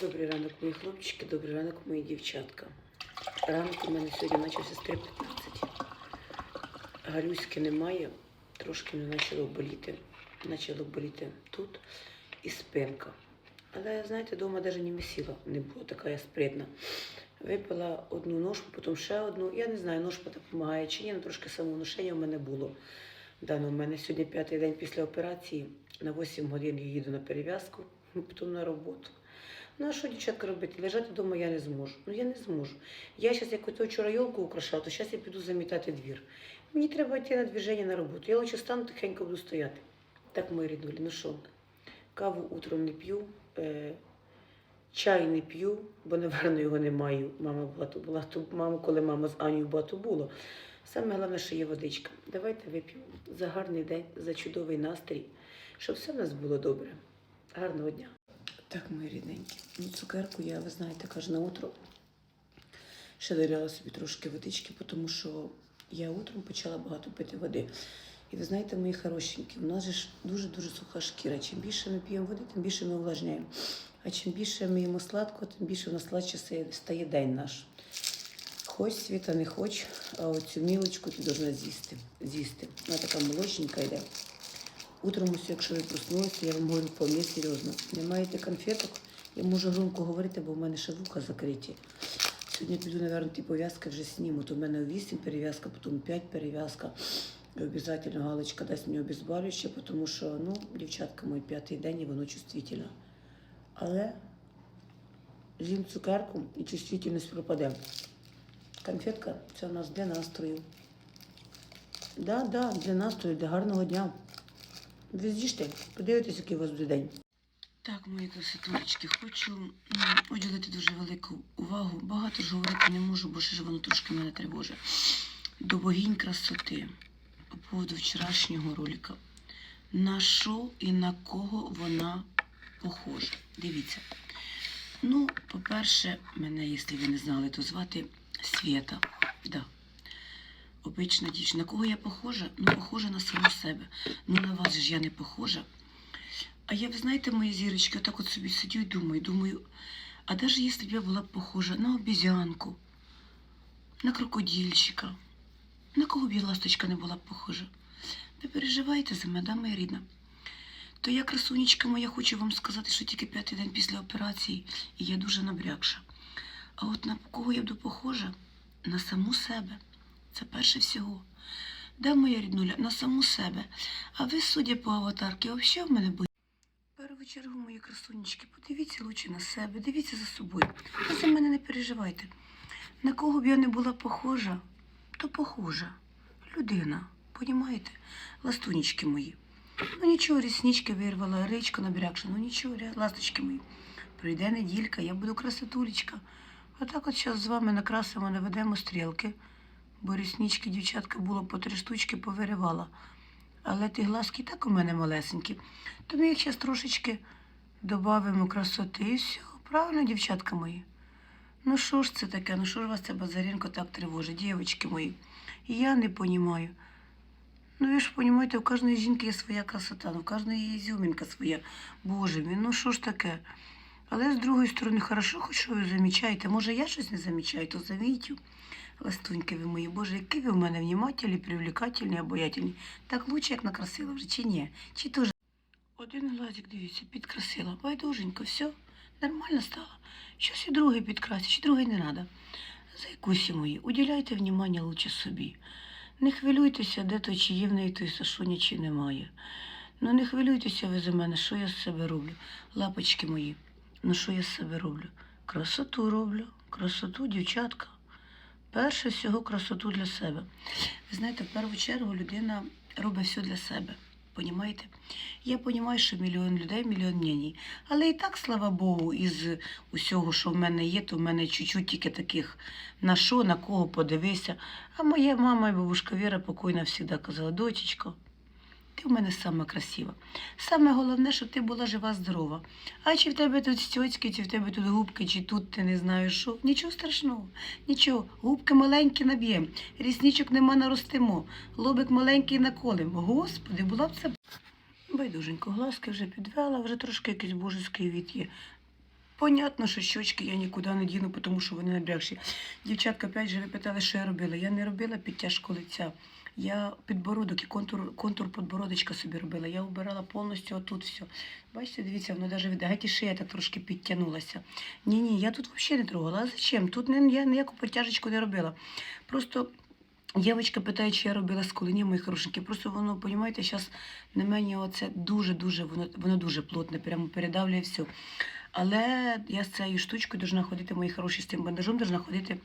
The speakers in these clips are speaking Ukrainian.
Добрий ранок, мої хлопчики, добрий ранок, мої дівчатка. Ранок у мене сьогодні почався з 3.15. Галюськи немає, трошки мене почало боліти. Почало боліти тут і спинка. Але, знаєте, вдома навіть не висіла, не було така я спритна. Випила одну ножку, потім ще одну. Я не знаю, ножка допомагає чи ні, але трошки самовнушення в мене було. Да, ну, у мене сьогодні п'ятий день після операції. На 8 годин я їду на перев'язку, потім на роботу. Ну а що, дівчатка, робити? Лежати вдома я не зможу. Ну я не зможу. Я зараз, як ото вчора йолку украшала, то зараз я піду замітати двір. Мені треба йти на движення на роботу. Я лише стану тихенько буду стояти. Так, мої ріднулі, ну що, каву утром не п'ю, е, чай не п'ю, бо, напевно, його не маю. Мама була то була, то мама, коли мама з Анією була, то було. Саме головне, що є водичка. Давайте вип'ємо за гарний день, за чудовий настрій, щоб все в нас було добре. Гарного дня. Так, мої рідненькі. Ну, цукерку я, ви знаєте, кажу на утро. Ще доляла собі трошки водички, тому що я утром почала багато пити води. І ви знаєте, мої хорошенькі, у нас же дуже-дуже суха шкіра. Чим більше ми п'ємо води, тим більше ми увлажняємо. А чим більше ми їмо сладко, тим більше у нас сладше стає- день наш. Хоч світа не хоч, а оцю мілочку ти должна з'їсти. з'їсти. Вона така молочненька йде. Утром, ось, якщо ви проснулися, я вам говорю вполне серйозно. Не маєте конфеток, я можу громко говорити, бо в мене ще вуха закриті. Сьогодні піду, мабуть, ті пов'язки вже сніму. То в мене 8 перев'язка, потім 5 перев'язка. І обов'язково Галочка дасть мені обезболююче, тому що, ну, дівчатка, мій п'ятий день і воно чувствительно. Але з'їм цукерку і чувствительність пропаде. Конфетка це у нас для настрою. Да, да, для настрою, для гарного дня. Ви з'їжте, подивитесь, який у вас буде день. Так, мої красотулечки, хочу уділити дуже велику увагу. Багато ж говорити не можу, бо ще ж воно трошки мене тривожить. До богінь красоти по поводу вчорашнього ролика. На що і на кого вона похожа? Дивіться. Ну, по-перше, мене, якщо ви не знали, то звати Свєта. Да. Обична дівчина. На кого я похожа? Ну, похожа на саму себе. Ну, на вас ж я не похожа. А я, ви знаєте, мої зірочки, отак от собі сидю і думаю, думаю, а навіть якщо б я була б похожа на обізянку, на крокодильчика, на кого б я ласточка не була б похожа? Ви переживаєте за мене, да, моя рідна? То я, красунечка моя, хочу вам сказати, що тільки п'ятий день після операції, і я дуже набрякша. А от на кого я буду похожа? На саму себе. Це перше всього. Да, моя ріднуля, на саму себе. А ви, судя по аватарки, взагалі в мене будете. Першу чергу, мої красунечки, подивіться лучше на себе, дивіться за собою. Ви за мене не переживайте. На кого б я не була похожа, то похожа. Людина, понімаєте? Ластунечки мої. Ну нічого, ріснички вирвала, речка набрякша, ну нічого, ласточки мої. Прийде неділька, я буду красотулечка. Отак от зараз з вами накрасимо, наведемо стрілки, бо ріснички, дівчатка, було по три штучки, повиривала. Але ті глазки так у мене малесенькі. То ми їх зараз трошечки додамо красоти і все. Правильно, дівчатка мої? Ну що ж це таке? Ну що ж вас ця базарінка так тривожить, дівчатки мої? Я не розумію. Ну, ви ж розумієте, у кожної жінки є своя красота, ну, у кожної є ізюмінка своя. Боже мій, ну що ж таке? Але з другої сторони, хорошо, хоч що ви замічаєте. Може, я щось не замічаю, то замітю. Ластуньки ви мої, Боже, які ви в мене внімательні, привлекательні, обаятельні. Так лучше, як накрасила вже, чи ні? Чи теж? Один глазик, дивіться, підкрасила. Байдуженько, все, нормально стало. Щось і другий підкрасить, чи другий не треба. Зайкусі мої, уділяйте внимання лучше собі. Не хвилюйтеся, де то, чи є в неї той Сашуня, чи немає. Ну не хвилюйтеся ви за мене, що я з себе роблю. Лапочки мої, ну що я з себе роблю? Красоту роблю, красоту, дівчатка. Перше всього красоту для себе. Ви знаєте, в першу чергу людина робить все для себе. Понімаєте? Я розумію, що мільйон людей, мільйон мнень. Але і так, слава Богу, із усього, що в мене є, то в мене чуть-чуть тільки таких на що, на кого подивися. А моя мама і бабушка Віра покойна завжди казала, дочечко, ти в мене сама красива. Саме головне, щоб ти була жива, здорова. А чи в тебе тут стьоцьки, чи в тебе тут губки, чи тут ти не знаєш що. Нічого страшного, нічого. Губки маленькі наб'ємо, ріснічок нема наростимо, лобик маленький наколимо. Господи, була б це. Байдуженько, глазки вже підвела, вже трошки якийсь божеський від є. Понятно, що щочки я нікуди не діну, тому що вони набрякші. Дівчатка, опять же, питали, що я робила. Я не робила підтяжку лиця. Я підбородок і контур, контур подбородочка собі робила. Я обирала повністю отут все. Бачите, дивіться, воно навіть геть і шия так трошки підтягнулася. Ні, ні, я тут взагалі не трогала. А зачем? Тут не, я ніяку підтяжечку не робила. Просто дівчинка питає, чи я робила з колені, мої хорошенькі. Просто воно, розумієте, зараз на мені оце дуже-дуже, воно, воно дуже плотне, прямо передавлює все. Але я з цією штучкою должна ходити, мої хороші, з цим бандажом должна ходити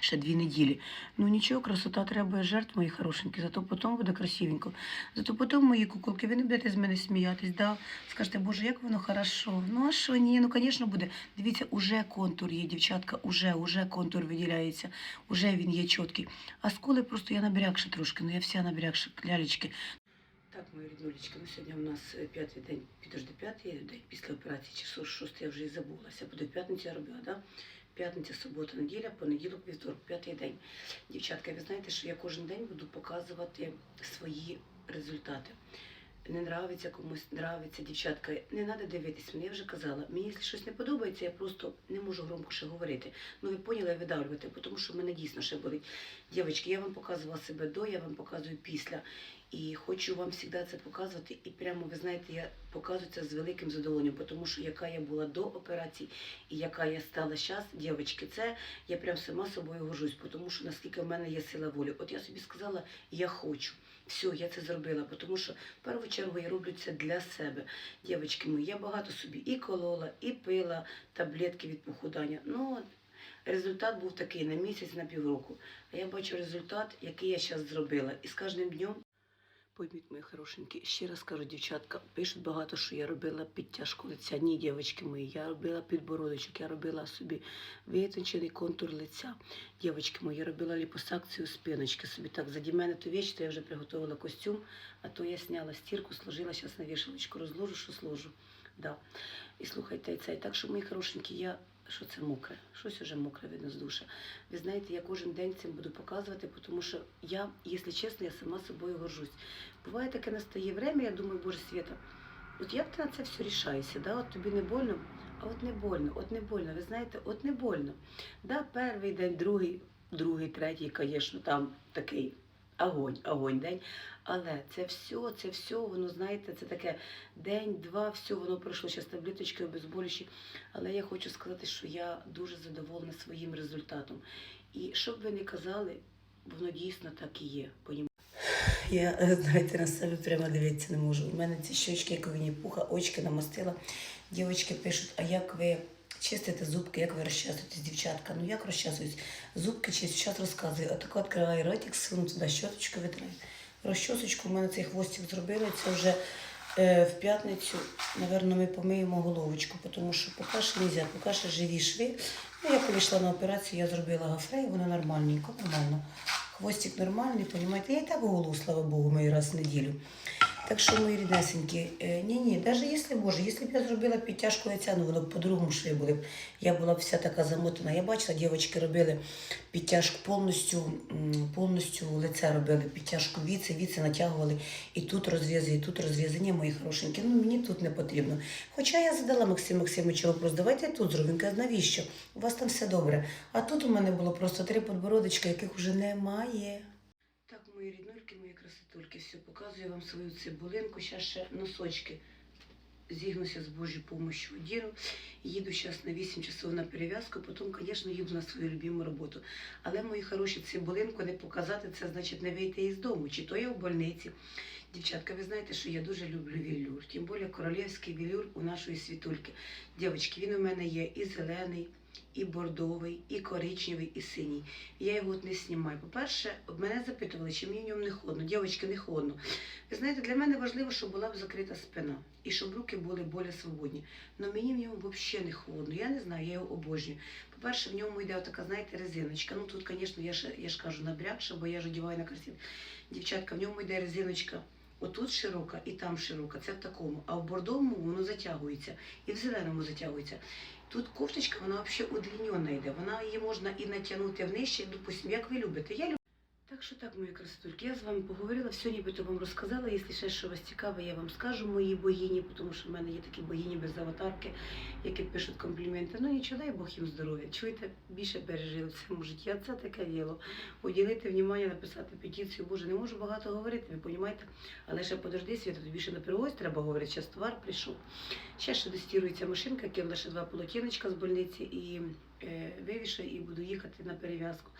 ще дві неділі. Ну нічого, красота треба жертв, мої хорошенькі, зато потім буде красивенько. Зато потім мої куколки, ви не будете з мене сміятись, да? скажете, боже, як воно хорошо. Ну а що, ні, ну звісно буде. Дивіться, уже контур є, дівчатка, уже, уже контур виділяється, уже він є чіткий. А сколи просто я набрякша трошки, ну я вся набрякша, лялечки. Так, мої ріднулечки, ну сьогодні у нас е, п'ятий день, підожди, п'ятий день після операції, чи шо- шостий, я вже і забулася. Буде п'ятниця робила, да? П'ятниця, субота, неділя, понеділок, вівторок, п'ятий день. Дівчатка, ви знаєте, що я кожен день буду показувати свої результати. Не нравиться комусь, нравиться, дівчатка. Не треба дивитись мене, я вже казала. Мені, якщо щось не подобається, я просто не можу громко ще говорити. Ну, ви поняли, видавлювати, тому що в мене дійсно ще болить. Дівчатки, я вам показувала себе до, я вам показую після. І хочу вам завжди це показувати. І прямо, ви знаєте, я показую це з великим задоволенням, тому що яка я була до операції і яка я стала зараз, дівчатки, це я прям сама собою горжусь, тому що наскільки в мене є сила волі. От я собі сказала, я хочу. Все, я це зробила, тому що в першу чергу я роблю це для себе. Дівчатки мої, я багато собі і колола, і пила таблетки від похудання. Ну, результат був такий на місяць, на півроку. А я бачу результат, який я зараз зробила. І з кожним днем Пойміть, мої хорошенькі, ще раз кажу, дівчатка, пишуть багато, що я робила підтяжку лиця. Ні, дівчатки мої, я робила підбородочок, я робила собі витончений контур лиця. Дівчатки мої, я робила ліпосакцію спиночки собі. Так, заді мене то віч, то я вже приготувала костюм, а то я сняла стірку, сложила, зараз на вішалочку розложу, що сложу. Да. І слухайте, це. І так, що мої хорошенькі, я. Що це мокре? Щось уже мокре видно з душа. Ви знаєте, я кожен день цим буду показувати, тому що я, якщо чесно, я сама собою горжусь. Буває таке настає время, я думаю, Боже Свята, от як ти на це все рішаєшся? Да? От тобі не больно, а от не больно, от не больно. Ви знаєте, от не больно. Да, перший день, другий, другий, третій, звісно, там такий огонь, огонь день. Але це все, це все, воно, знаєте, це таке день, два, все, воно пройшло зараз таблеточки обезболюючі. Але я хочу сказати, що я дуже задоволена своїм результатом. І що б ви не казали, воно дійсно так і є. Понімаєте? Я, е, знаєте, на себе прямо дивитися не можу. У мене ці щочки, як вині пуха, очки намастила. Дівчатки пишуть, а як ви чистите зубки, як ви розчасуєтесь, дівчатка? Ну як розчасуюсь? Зубки чистю, зараз розказую. Отако відкриваю ротик, суну туди щоточку витраю. Розчосочку, в мене цей хвостик зробили, це вже е, в п'ятницю, напевно, ми помиємо головочку, тому що поки що не можна, поки що живі шви. Ну, я коли йшла на операцію, я зробила гафрей, воно нормальненько, нормально. Хвостик нормальний, понімаєте? Я і так голову, слава Богу, мою раз в неділю. Так що, мої ріднесенькі, е, ні, ні, навіть якщо Боже, якщо б я зробила підтяжку лиця, ну воно б по-другому шви були б. Я була б вся така замотана. Я бачила, дівчатки робили підтяжку повністю, повністю лице робили, підтяжку віце, віце натягували, і тут розв'язи, і тут розв'язи. Ні, мої хорошенькі, ну мені тут не потрібно. Хоча я задала Максиму Максимовичу вопрос, давайте я тут. Він каже, навіщо? У вас там все добре. А тут у мене було просто три подбородочка, яких вже немає. Мої ріднульки, мої красотульки, все, показую вам свою цибулинку. Зараз ще носочки зігнуся з Божою помощью одіру. Їду зараз на 8 часов на перев'язку, потім, звісно, їду на свою любиму роботу. Але, мої хороші, цибулинку не показати, це значить не вийти із дому, чи то я в больниці. Дівчатка, ви знаєте, що я дуже люблю вілюр, тим більше королівський вілюр у нашої світульки. Дівчатки, він у мене є і зелений, і бордовий, і коричневий, і синій. Я його от не знімаю. По-перше, мене запитували, чи мені в ньому не холодно. Дівчатки, не холодно. Ви знаєте, для мене важливо, щоб була б закрита спина і щоб руки були більш свободні. Але мені в ньому взагалі не холодно. Я не знаю, я його обожнюю. По-перше, в ньому йде така, знаєте, резиночка. Ну тут, звісно, я ж, я ж кажу, набрякша, бо я ж одягаю на красив. Дівчатка, в ньому йде резиночка. Отут широка і там широка, це в такому. А в бордовому воно затягується, і в зеленому затягується. Тут кофточка, вона взагалі удлінена йде. Вона її можна і натягнути внище, допустимо, як ви любите. Я люблю. Так, що так, мої красотульки, я з вами поговорила, все нібито вам розказала. Якщо ще що вас цікаве, я вам скажу мої богині, тому що в мене є такі богині без аватарки, які пишуть компліменти. Ну нічого, дай Бог їм здоров'я. Чуєте, більше пережили в цьому житті. А це таке діло. Уділити внимання, написати петицію. Боже, не можу багато говорити, ви розумієте? Але ще подожди, Свята, тобі ще на привозь треба говорити, зараз товар прийшов. Ще ще достірується машинка, кинула ще два полотенечка з больниці і е, вивішаю і буду їхати на перев'язку.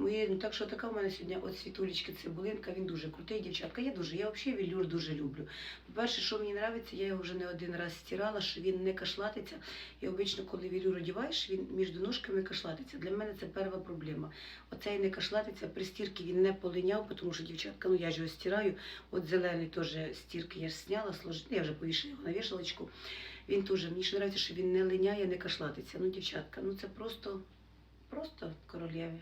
Мої, ну так що така в мене сьогодні от світулечки цибулинка, він дуже крутий, дівчатка. Я дуже, я взагалі велюр дуже люблю. По-перше, що мені подобається, я його вже не один раз стирала, що він не кашлатиться. І обично, коли велюр одягаєш, він між ножками кашлатиться. Для мене це перша проблема. Оцей не кашлатиться, при стірці він не полиняв, тому що дівчатка, ну я ж його стираю. От зелений теж стірки я ж зняла, сложила, я вже повішала його на вішалочку. Він теж, мені ще подобається, що він не линяє, не кашлатиться. Ну, дівчатка, ну це просто, просто королєві.